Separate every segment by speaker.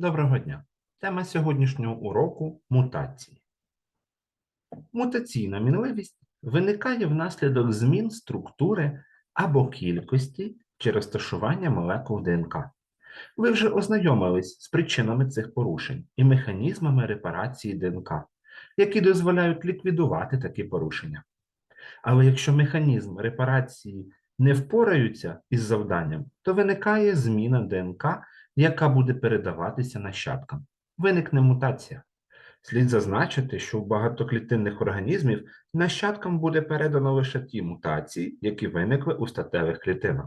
Speaker 1: Доброго дня! Тема сьогоднішнього уроку мутації. Мутаційна мінливість виникає внаслідок змін структури або кількості чи розташування молекул ДНК. Ви вже ознайомились з причинами цих порушень і механізмами репарації ДНК, які дозволяють ліквідувати такі порушення. Але якщо механізм репарації не впораються із завданням, то виникає зміна ДНК, яка буде передаватися нащадкам. Виникне мутація. Слід зазначити, що у багатоклітинних організмів нащадкам буде передано лише ті мутації, які виникли у статевих клітинах.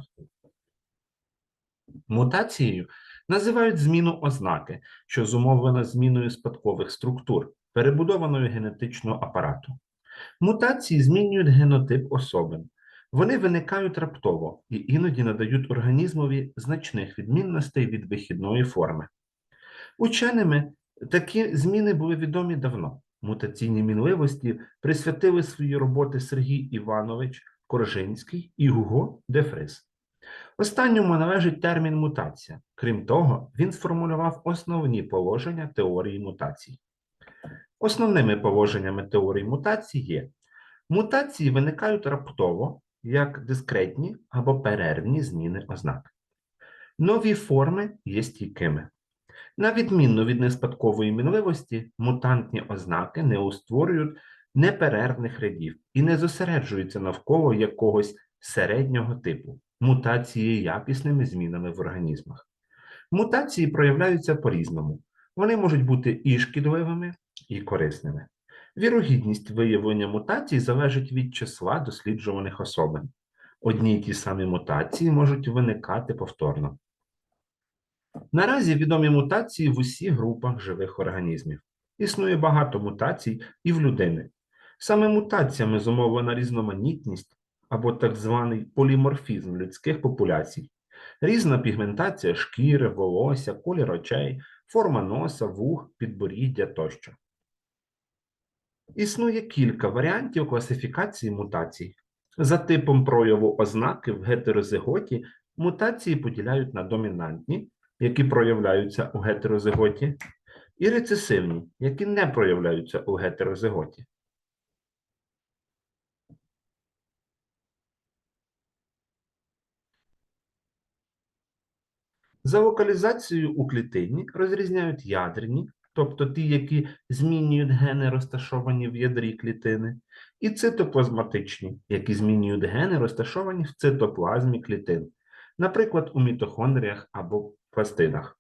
Speaker 1: Мутацією називають зміну ознаки, що зумовлена зміною спадкових структур, перебудованою генетичного апарату. Мутації змінюють генотип особин. Вони виникають раптово і іноді надають організмові значних відмінностей від вихідної форми. Ученими такі зміни були відомі давно. Мутаційні мінливості присвятили свої роботи Сергій Іванович Коржинський і Гуго Дефрис. Останньому належить термін мутація. Крім того, він сформулював основні положення теорії мутацій. Основними положеннями теорії мутацій є мутації виникають раптово як дискретні або перервні зміни ознак. Нові форми є стійкими. На відміну від неспадкової мінливості, мутантні ознаки не устворюють неперервних рядів і не зосереджуються навколо якогось середнього типу. Мутації якісними змінами в організмах. Мутації проявляються по-різному. Вони можуть бути і шкідливими, і корисними. Вірогідність виявлення мутацій залежить від числа досліджуваних особин. Одні й ті самі мутації можуть виникати повторно. Наразі відомі мутації в усіх групах живих організмів. Існує багато мутацій і в людини. Саме мутаціями зумовлена різноманітність або так званий поліморфізм людських популяцій, різна пігментація шкіри, волосся, колір очей, форма носа, вух, підборіддя тощо. Існує кілька варіантів класифікації мутацій. За типом прояву ознаки в гетерозиготі мутації поділяють на домінантні, які проявляються у гетерозиготі, і рецесивні, які не проявляються у гетерозиготі. За локалізацією у клітині розрізняють ядерні, тобто ті, які змінюють гени, розташовані в ядрі клітини, і цитоплазматичні, які змінюють гени, розташовані в цитоплазмі клітин, наприклад, у мітохондріях або пластинах.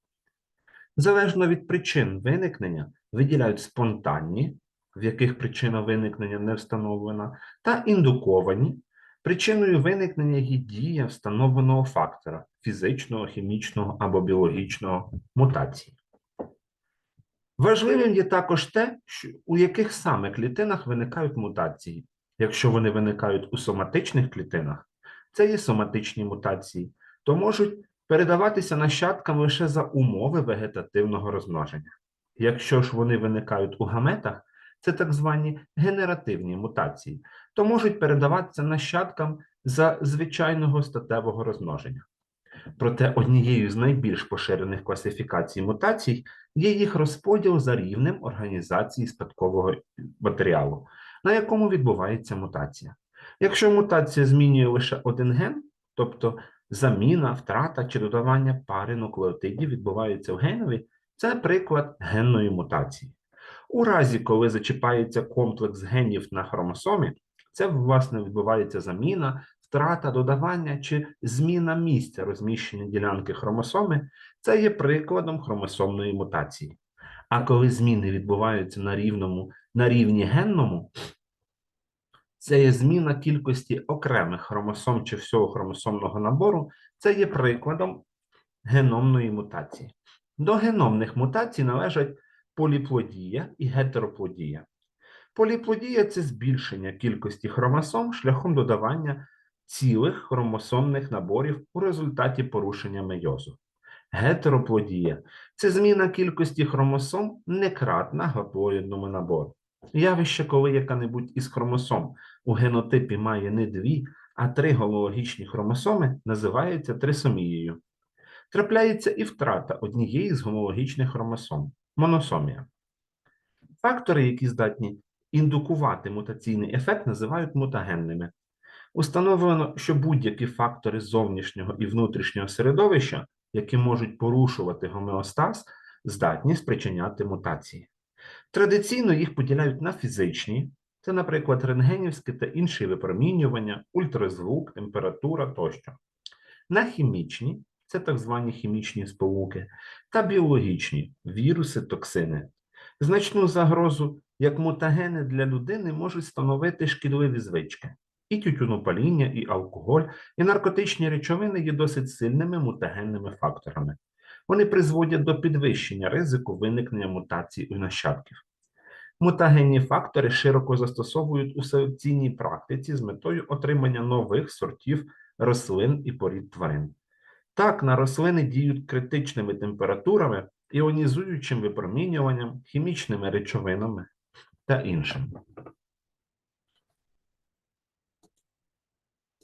Speaker 1: Залежно від причин виникнення виділяють спонтанні, в яких причина виникнення не встановлена, та індуковані. Причиною виникнення є дія встановленого фактора фізичного, хімічного або біологічного мутації. Важливим є також те, у яких саме клітинах виникають мутації. Якщо вони виникають у соматичних клітинах, це є соматичні мутації, то можуть передаватися нащадкам лише за умови вегетативного розмноження. Якщо ж вони виникають у гаметах, це так звані генеративні мутації, то можуть передаватися нащадкам за звичайного статевого розмноження. Проте однією з найбільш поширених класифікацій мутацій є їх розподіл за рівнем організації спадкового матеріалу, на якому відбувається мутація. Якщо мутація змінює лише один ген, тобто заміна, втрата чи додавання пари нуклеотидів відбувається в генові, це приклад генної мутації. У разі, коли зачіпається комплекс генів на хромосомі, це власне відбувається заміна, втрата, додавання чи зміна місця розміщення ділянки хромосоми, це є прикладом хромосомної мутації. А коли зміни відбуваються на рівному, на рівні генному, це є зміна кількості окремих хромосом чи всього хромосомного набору, це є прикладом геномної мутації. До геномних мутацій належать поліплодія і гетероплодія. Поліплодія це збільшення кількості хромосом шляхом додавання цілих хромосомних наборів у результаті порушення мейозу. Гетероплодія це зміна кількості хромосом некратна гаплоїдному набору. Явище, коли яка-небудь із хромосом у генотипі має не дві, а три гомологічні хромосоми, називається трисомією. трапляється і втрата однієї з гомологічних хромосом моносомія. Фактори, які здатні індукувати мутаційний ефект, називають мутагенними. Установлено, що будь-які фактори зовнішнього і внутрішнього середовища, які можуть порушувати гомеостаз, здатні спричиняти мутації. Традиційно їх поділяють на фізичні, це, наприклад, рентгенівське та інші випромінювання, ультразвук, температура тощо. На хімічні, це так звані хімічні сполуки, та біологічні віруси, токсини. Значну загрозу як мутагени для людини можуть становити шкідливі звички. І тютюнопаління, і алкоголь, і наркотичні речовини є досить сильними мутагенними факторами. Вони призводять до підвищення ризику виникнення мутацій у нащадків. Мутагенні фактори широко застосовують у селекційній практиці з метою отримання нових сортів рослин і порід тварин. Так, на рослини діють критичними температурами, іонізуючим випромінюванням, хімічними речовинами та іншим.